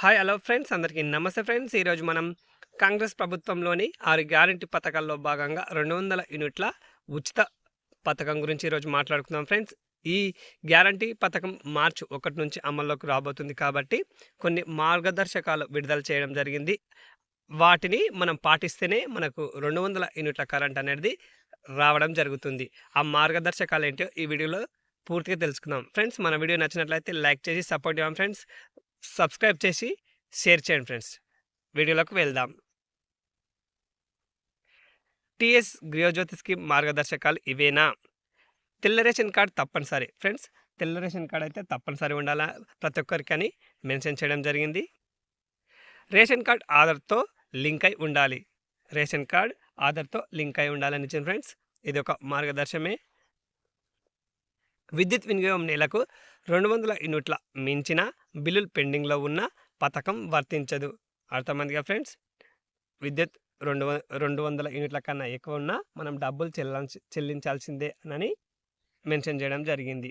Hi hello friends అందరికీ. నమస్తే friends. ఈరోజు మనం కాంగ్రెస్ ప్రభుత్వంలోని ఆరు గ్యారంటీ పథకాల్లో భాగంగా రెండు వందల యూనిట్ల ఉచిత పథకం గురించి ఈరోజు మాట్లాడుకుందాం ఫ్రెండ్స్. ఈ గ్యారంటీ పథకం మార్చి ఒకటి నుంచి అమల్లోకి రాబోతుంది కాబట్టి కొన్ని మార్గదర్శకాలు విడుదల చేయడం జరిగింది. వాటిని మనం పాటిస్తేనే మనకు రెండు వందల యూనిట్ల కరెంట్ అనేది రావడం జరుగుతుంది. ఆ మార్గదర్శకాలు ఏంటో ఈ వీడియోలో పూర్తిగా తెలుసుకుందాం. ఫ్రెండ్స్ మన వీడియో నచ్చినట్లయితే లైక్ చేసి సపోర్ట్ ఇవ్వం ఫ్రెండ్స్. సబ్స్క్రైబ్ చేసి షేర్ చేయండి ఫ్రెండ్స్. వీడియోలోకి వెళ్దాం. టిఎస్ గృహజ్యోతి స్కీమ్ మార్గదర్శకాలు ఇవేనా? తెల్ల రేషన్ కార్డ్ తప్పనిసరి. ఫ్రెండ్స్ తెల్ల రేషన్ కార్డ్ అయితే తప్పనిసరి ఉండాలా ప్రతి ఒక్కరికి అని మెన్షన్ చేయడం జరిగింది. రేషన్ కార్డ్ ఆధార్తో లింక్ అయి ఉండాలి. రేషన్ కార్డ్ ఆధార్తో లింక్ అయి ఉండాలని ఫ్రెండ్స్. ఇది ఒక మార్గదర్శమే విద్యుత్ వినియోగం నెలకు రెండు వందల యూనిట్ల మించిన బిల్లులు పెండింగ్లో ఉన్న పథకం వర్తించదు. అర్థమైందిగా ఫ్రెండ్స్? విద్యుత్ రెండు వ రెండు వందల యూనిట్ల కన్నా ఎక్కువ ఉన్నా మనం డబ్బులు చెల్లించ చెల్లించాల్సిందే అని మెన్షన్ చేయడం జరిగింది.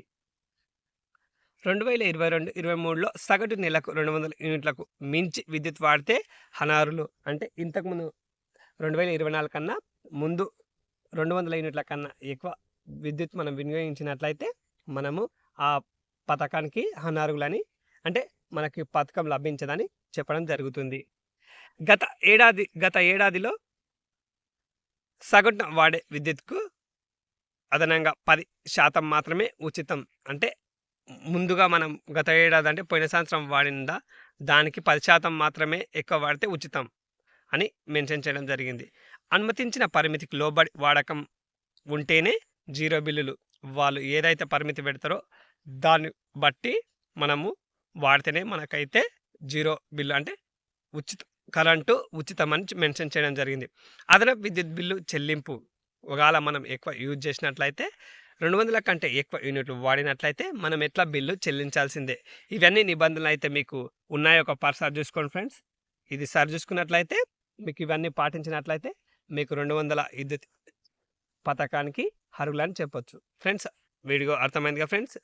రెండు వేల ఇరవై రెండు ఇరవై మూడులో సగటు నెలకు రెండు వందల యూనిట్లకు మించి విద్యుత్ వాడితే హనారులు అంటే ఇంతకుముందు రెండు వేల ఇరవై నాలుగు కన్నా ముందు రెండు వందల యూనిట్ల కన్నా ఎక్కువ విద్యుత్ మనం వినియోగించినట్లయితే మనము ఆ పథకానికి అనర్హులని అంటే మనకి పథకం లభించదని చెప్పడం జరుగుతుంది. గత ఏడాది గత ఏడాదిలో సగటున వాడే విద్యుత్కు అదనంగా పది శాతం మాత్రమే ఉచితం. అంటే ముందుగా మనం గత ఏడాది అంటే పోయిన సంవత్సరం వాడిందా దానికి పది శాతం మాత్రమే ఎక్కువ వాడితే ఉచితం అని మెన్షన్ చేయడం జరిగింది. అనుమతించిన పరిమితికి లోబడి వాడకం ఉంటేనే జీరో బిల్లులు వాళ్ళు ఏదైతే పరిమితి పెడతారో దాన్ని బట్టి మనము వాడితేనే మనకైతే జీరో బిల్లు అంటే ఉచిత కరెంటు ఉచితమని మెన్షన్ చేయడం జరిగింది. అదనపు విద్యుత్ బిల్లు చెల్లింపు ఒకవేళ మనం ఎక్కువ యూజ్ చేసినట్లయితే రెండు వందల కంటే ఎక్కువ యూనిట్లు వాడినట్లయితే మనం ఎట్లా బిల్లు చెల్లించాల్సిందే? ఇవన్నీ నిబంధనలు అయితే మీకు ఉన్నాయి ఒక పర్ సార్ చూసుకోండి ఫ్రెండ్స్. ఇది సార్ చూసుకున్నట్లయితే మీకు ఇవన్నీ పాటించినట్లయితే మీకు రెండు వందల విద్యుత్ పథకానికి అర్హులని చెప్పొచ్చు. ఫ్రెండ్స్ వీడియో అర్థమైందిగా ఫ్రెండ్స్?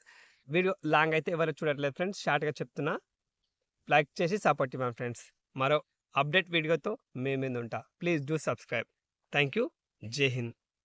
వీడియో లాంగ్ అయితే ఎవరు చూడట్లేదు ఫ్రెండ్స్ షార్ట్గా చెప్తున్నా. లైక్ చేసి సపోర్ట్ ఇవ్వండి ఫ్రెండ్స్. మరో అప్డేట్ వీడియోతో మేము ఉంటా. Please do subscribe. Thank you Jai Hind.